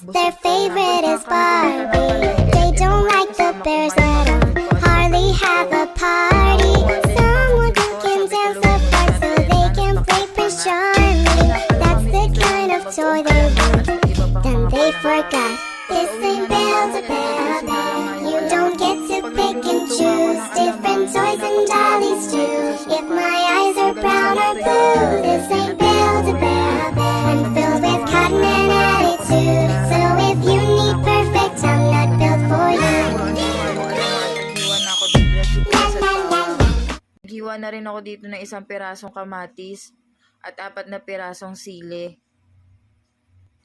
Their favorite is Barbie. They don't like the bears at all. Hardly have a party. Someone who can dance apart so they can play Prince Charming. That's the kind of toy they want. Then they forgot. This ain't build a bear You don't get to pick and choose different toys and dollies too. If my eyes are brown or blue, this ain't Naghiwa na rin ako dito ng isang pirasong kamatis at apat na pirasong sili.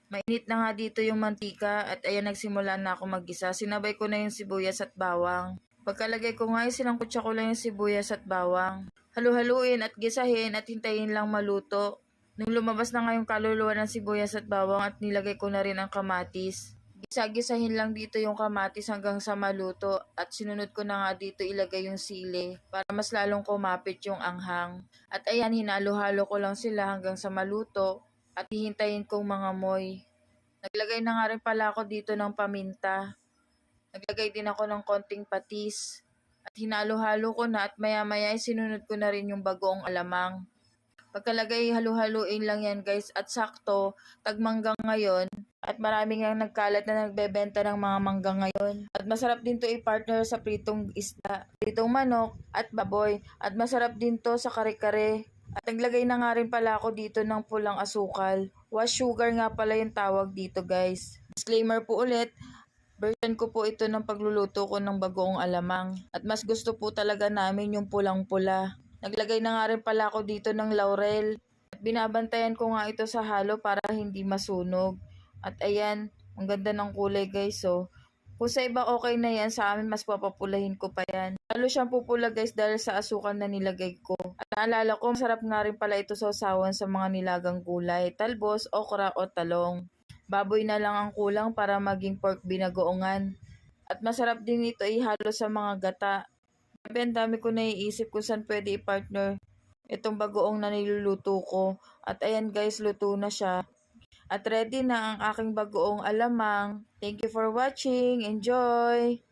Mainit na nga dito yung mantika at ayan nagsimula na ako maggisa. Sinabay ko na yung sibuyas at bawang. Pagkalagay ko nga, sinangkutsa ko lang yung sibuyas at bawang. Halu-haluin at gisahin at hintayin lang maluto. Nung lumabas na nga yung kaluluwa ng sibuyas at bawang at nilagay ko na rin ang kamatis. Gisa-gisahin lang dito yung kamatis hanggang sa maluto at sinunod ko na nga dito ilagay yung sili para mas lalong kumapit yung anghang. At ayan, hinalo-halo ko lang sila hanggang sa maluto at hihintayin kong mga moy. Naglagay na nga rin pala ako dito ng paminta. Naglagay din ako ng konting patis. At hinalo-halo ko na at maya-maya ay sinunod ko na rin yung bagoong alamang. Pagkalagay, halu-haluin lang yan guys. At sakto, tagmanggang ngayon. At maraming ang nagkalat na nagbebenta ng mga mangga ngayon. At masarap din to i-partner sa pritong isda, pritong manok at baboy. At masarap din to sa kare-kare. At naglagay na nga rin pala ako dito ng pulang asukal. Wash sugar nga pala yung tawag dito guys. Disclaimer po ulit, version ko po ito ng pagluluto ko ng bagoong alamang. At mas gusto po talaga namin yung pulang-pula. Naglagay na nga rin pala ako dito ng laurel. At binabantayan ko nga ito sa halo para hindi masunog. At ayan, ang ganda ng kulay guys. So, kung sa iba okay na yan, sa amin mas papapulahin ko pa yan. Lalo siyang pupula guys dahil sa asukal na nilagay ko. At naalala ko, masarap nga rin pala ito sa usawan sa mga nilagang gulay, talbos, okra o talong. Baboy na lang ang kulang para maging pork binagoongan. At masarap din ito ihalo sa mga gata. Sabi, ang dami ko naiisip kung saan pwede i-partner itong bagoong na niluluto ko. At ayan guys, luto na siya. At ready na ang aking bagoong alamang. Thank you for watching. Enjoy!